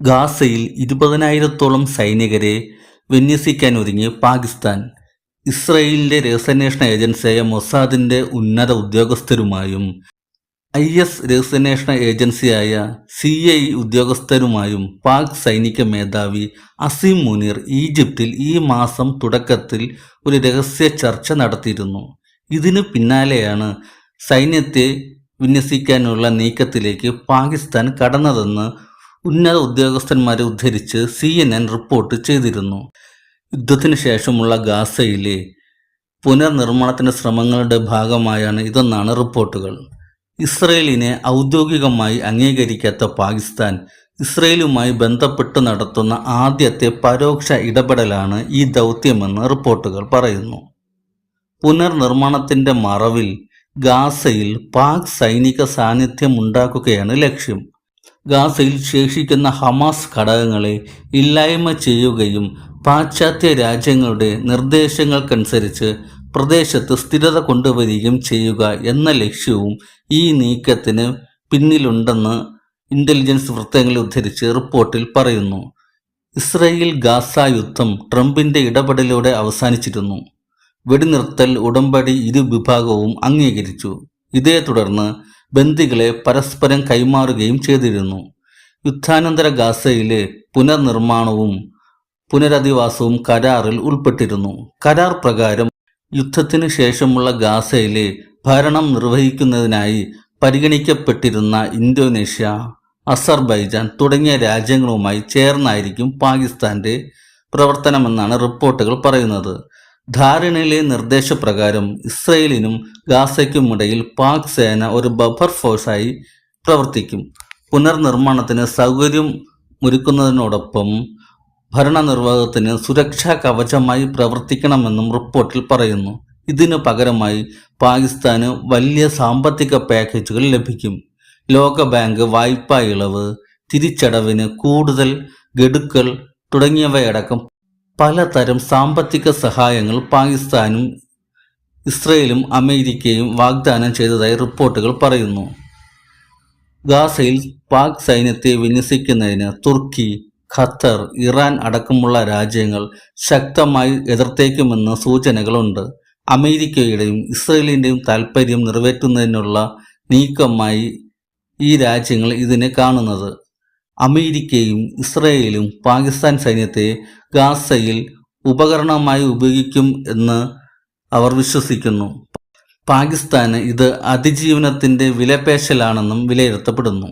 ഗാസയിൽ ഇരുപതിനായിരത്തോളം സൈനികരെ വിന്യസിക്കാൻ ഒരുങ്ങി പാകിസ്ഥാൻ ഇസ്രയേലിന്റെ രഹസ്യാന്വേഷണ ഏജൻസിയായ മൊസാദിന്റെ ഉന്നത ഉദ്യോഗസ്ഥരുമായും ഐ എസ് രഹസ്യാന്വേഷണ ഏജൻസിയായ സി ഐ ഉദ്യോഗസ്ഥരുമായും പാക് സൈനിക മേധാവി അസീം മുനീർ ഈജിപ്തിൽ ഈ മാസം തുടക്കത്തിൽ ഒരു രഹസ്യ ചർച്ച നടത്തിയിരുന്നു. ഇതിനു പിന്നാലെയാണ് സൈന്യത്തെ വിന്യസിക്കാനുള്ള നീക്കത്തിലേക്ക് പാകിസ്ഥാൻ കടന്നതെന്ന് ഉന്നത ഉദ്യോഗസ്ഥന്മാരെ ഉദ്ധരിച്ച് സി എൻ എൻ റിപ്പോർട്ട് ചെയ്തിരുന്നു. യുദ്ധത്തിന് ശേഷമുള്ള ഗാസയിലെ പുനർനിർമ്മാണത്തിന്റെ ശ്രമങ്ങളുടെ ഭാഗമായാണ് ഇതെന്നാണ് റിപ്പോർട്ടുകൾ. ഇസ്രയേലിനെ ഔദ്യോഗികമായി അംഗീകരിക്കാത്ത പാകിസ്ഥാൻ ഇസ്രയേലുമായി ബന്ധപ്പെട്ട് നടത്തുന്ന ആദ്യത്തെ പരോക്ഷ ഇടപെടലാണ് ഈ ദൗത്യമെന്ന് റിപ്പോർട്ടുകൾ പറയുന്നു. പുനർനിർമ്മാണത്തിന്റെ മറവിൽ ഗാസയിൽ പാക് സൈനിക സാന്നിധ്യം ഉണ്ടാക്കുകയാണ് ലക്ഷ്യം. ഗാസയിൽ ശേഷിക്കുന്ന ഹമാസ് ഘടകങ്ങളെ ഇല്ലായ്മ ചെയ്യുകയും പാശ്ചാത്യ രാജ്യങ്ങളുടെ നിർദ്ദേശങ്ങൾക്കനുസരിച്ച് പ്രദേശത്ത് സ്ഥിരത കൊണ്ടുവരികയും ചെയ്യുക എന്ന ലക്ഷ്യവും ഈ നീക്കത്തിന് പിന്നിലുണ്ടെന്ന് ഇന്റലിജൻസ് വൃത്തങ്ങളെ ഉദ്ധരിച്ച് റിപ്പോർട്ടിൽ പറയുന്നു. ഇസ്രയേൽ ഗാസ യുദ്ധം ട്രംപിന്റെ ഇടപെടലോടെ അവസാനിച്ചിരുന്നു. വെടിനിർത്തൽ ഉടമ്പടി ഇരു വിഭാഗവും അംഗീകരിച്ചു. ഇതേ തുടർന്ന് ബന്ദികളെ പരസ്പരം കൈമാറുകയും ചെയ്തിരുന്നു. യുദ്ധാനന്തര ഗാസയിലെ പുനർനിർമ്മാണവും പുനരധിവാസവും കരാറിൽ ഉൾപ്പെട്ടിരുന്നു. കരാർ പ്രകാരം യുദ്ധത്തിനു ശേഷമുള്ള ഗാസയിലെ ഭരണം നിർവഹിക്കുന്നതിനായി പരിഗണിക്കപ്പെട്ടിരുന്ന ഇന്തോനേഷ്യ അസർബൈജാൻ തുടങ്ങിയ രാജ്യങ്ങളുമായി ചേർന്നായിരിക്കും പാകിസ്ഥാന്റെ പ്രവർത്തനമെന്നാണ് റിപ്പോർട്ടുകൾ പറയുന്നത്. ധാരണയിലെ നിർദ്ദേശപ്രകാരം ഇസ്രയേലിനും ഗാസയ്ക്കുമിടയിൽ പാക് സേന ഒരു ബഫർ ഫോഴ്സായി പ്രവർത്തിക്കും. പുനർനിർമ്മാണത്തിന് സൗകര്യം ഒരുക്കുന്നതിനോടൊപ്പം ഭരണനിർവാഹത്തിന് സുരക്ഷാ കവചമായി പ്രവർത്തിക്കണമെന്നും റിപ്പോർട്ടിൽ പറയുന്നു. ഇതിനു പകരമായി പാകിസ്ഥാന് വലിയ സാമ്പത്തിക പാക്കേജുകൾ ലഭിക്കും. ലോക ബാങ്ക് വായ്പാ ഇളവ് തിരിച്ചടവിന് കൂടുതൽ ഗഡുക്കൾ തുടങ്ങിയവയടക്കം പലതരം സാമ്പത്തിക സഹായങ്ങൾ പാകിസ്ഥാനും ഇസ്രയേലും അമേരിക്കയും വാഗ്ദാനം ചെയ്തതായി റിപ്പോർട്ടുകൾ പറയുന്നു. ഗാസയിൽ പാക് സൈന്യത്തെ വിന്യസിക്കുന്നതിന് തുർക്കി ഖത്തർ ഇറാൻ അടക്കമുള്ള രാജ്യങ്ങൾ ശക്തമായി എതിർത്തേക്കുമെന്ന് സൂചനകളുണ്ട്. അമേരിക്കയുടെയും ഇസ്രയേലിന്റെയും താൽപ്പര്യം നിറവേറ്റുന്നതിനുള്ള നീക്കമായി ഈ രാജ്യങ്ങൾ ഇതിനെ കാണുന്നത്. അമേരിക്കയും ഇസ്രയേലും പാകിസ്ഥാൻ സൈന്യത്തെ ഗാസയിൽ ഉപകരണമായി ഉപയോഗിക്കും എന്ന് അവർ വിശ്വസിക്കുന്നു. പാകിസ്ഥാന് ഇത് അതിജീവനത്തിന്റെ വിലപേശലാണെന്നും വിലയിരുത്തപ്പെടുന്നു.